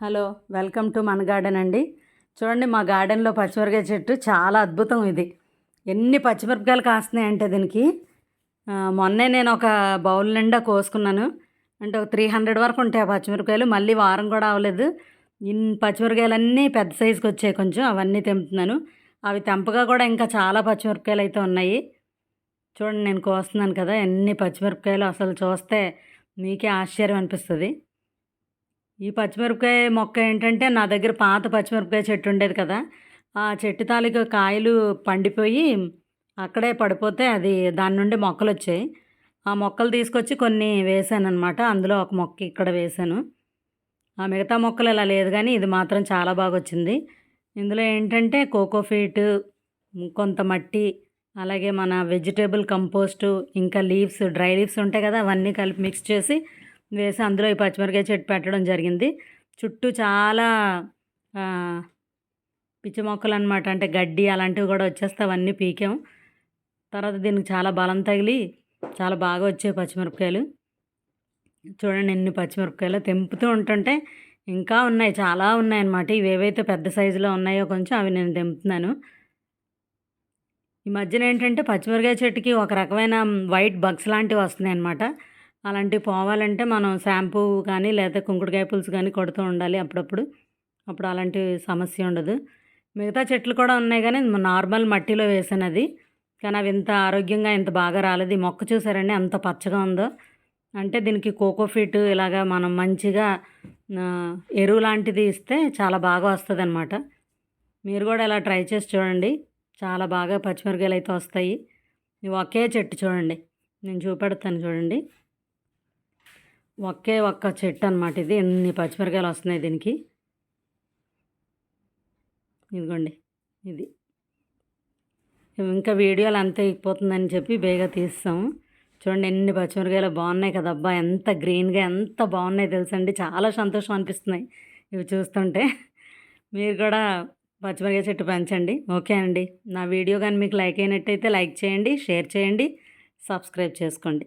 Hello welcome to మన garden అండి. చూడండి మా గార్డెన్లో పచ్చిమిరకాయ చెట్టు చాలా అద్భుతం ఇది. ఎన్ని పచ్చిమిరపకాయలు కాస్తున్నాయి అంటే దీనికి మొన్నే నేను ఒక బౌల్ నిండా కోసుకున్నాను. అంటే ఒక త్రీ హండ్రెడ్ వరకు ఉంటాయి ఆ పచ్చిమిరపకాయలు. మళ్ళీ వారం కూడా అవ్వలేదు. ఇన్ని పచ్చిమిరపకాయలన్నీ పెద్ద సైజుకి వచ్చాయి కొంచెం. అవన్నీ తెంపుతున్నాను. అవి తెంపగా కూడా ఇంకా చాలా పచ్చిమిరపకాయలు అయితే ఉన్నాయి. చూడండి నేను కోస్తున్నాను కదా ఎన్ని పచ్చిమిరపకాయలు అసలు చూస్తే మీకే ఆశ్చర్యం అనిపిస్తుంది. ఈ పచ్చిమిరపకాయ మొక్క ఏంటంటే నా దగ్గర పాత పచ్చిమిరపకాయ చెట్టు ఉండేది కదా. ఆ చెట్టు తాలూకు కాయలు పండిపోయి అక్కడే పడిపోతే అది దాని నుండి మొక్కలు వచ్చాయి. ఆ మొక్కలు తీసుకొచ్చి కొన్ని వేసాను అనమాట అందులో ఒక మొక్క ఇక్కడ వేసాను. ఆ మిగతా మొక్కలు ఇలా లేదు కానీ ఇది మాత్రం చాలా బాగా వచ్చింది. ఇందులో ఏంటంటే కోకోఫీట్ కొంత మట్టి అలాగే మన వెజిటేబుల్ కంపోస్టు ఇంకా లీవ్స్ డ్రై లీవ్స్ ఉంటాయి కదా అవన్నీ కలిపి మిక్స్ చేసి వేసి అందులో ఈ పచ్చిమిరకాయ చెట్టు పెట్టడం జరిగింది. చుట్టూ చాలా పిచ్చి మొక్కలు అనమాట అంటే గడ్డి అలాంటివి కూడా వచ్చేస్తే అవన్నీ పీకాం. తర్వాత దీనికి చాలా బలం తగిలి చాలా బాగా వచ్చాయి పచ్చిమిరపకాయలు. చూడండి ఎన్ని పచ్చిమిరపకాయలు తెంపుతూ ఉంటుంటే ఇంకా ఉన్నాయి చాలా ఉన్నాయి అన్నమాట ఇవి ఏవైతే పెద్ద సైజులో ఉన్నాయో కొంచెం అవి నేను తెంపుతున్నాను. ఈ మధ్యన ఏంటంటే పచ్చిమిరకాయ చెట్టుకి ఒక రకమైన వైట్ బగ్స్ లాంటివి వస్తున్నాయి అన్నమాట అలాంటివి పోవాలంటే మనం షాంపూ కానీ లేదా కుంకుడుకాయ పులుసు కానీ కొడుతూ ఉండాలి అప్పుడప్పుడు. అప్పుడు అలాంటి సమస్య ఉండదు. మిగతా చెట్లు కూడా ఉన్నాయి కానీ నార్మల్ మట్టిలో వేసాను అది కానీ అవి ఇంత ఆరోగ్యంగా ఇంత బాగా రాలేదు. ఈ మొక్క చూసారండి అంత పచ్చగా ఉందో. అంటే దీనికి కోకోఫీట్ ఇలాగా మనం మంచిగా ఎరువు లాంటిది ఇస్తే చాలా బాగా వస్తుంది అనమాట మీరు కూడా ఇలా ట్రై చేసి చూడండి. చాలా బాగా పచ్చిమిరకాయలు అయితే వస్తాయి. ఇవి ఒకే చెట్టు చూడండి. నేను చూపెడతాను చూడండి. ఒకే ఒక్క చెట్టు అనమాట ఇది. ఎన్ని పచ్చిమిరకాయలు వస్తున్నాయి దీనికి? ఇదిగోండి ఇది. ఇంకా వీడియోలు అంతే ఎక్కిపోతుందని చెప్పి బేగా తీస్తాము చూడండి ఎన్ని పచ్చిమిరకాయలు బాగున్నాయి కదబ్బా. ఎంత గ్రీన్గా ఎంత బాగున్నాయి తెలుసండి. చాలా సంతోషం అనిపిస్తున్నాయి ఇవి చూస్తుంటే. మీరు కూడా పచ్చిమిరకాయ చెట్టు పెంచండి. ఓకే అండి. నా వీడియో కానీ మీకు లైక్ అయినట్టయితే లైక్ చేయండి షేర్ చేయండి సబ్స్క్రైబ్ చేసుకోండి.